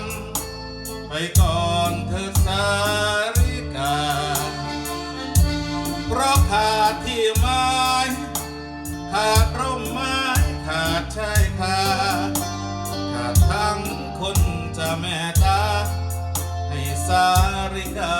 ำไปก่อนเธอสาริกา เพราะขาดที่ไม้ขาดร่มไม้ขาดชายคาขาดทั้งคนจะแม่ตาให้สาริกา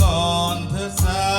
ก่อนเธอสา